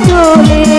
চলে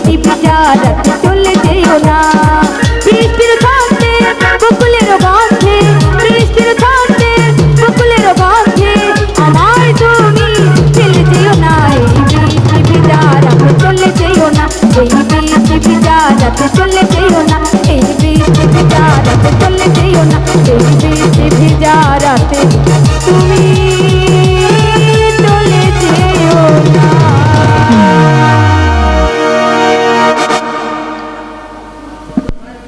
খুশি বিচার চলে যেও না। বৃষ্টির ছাঁচে বকুলের গন্ধে বৃষ্টির ছাঁচে বকুলের গন্ধে আমার তুমি চলে যেও না। এই বৃষ্টি তুমি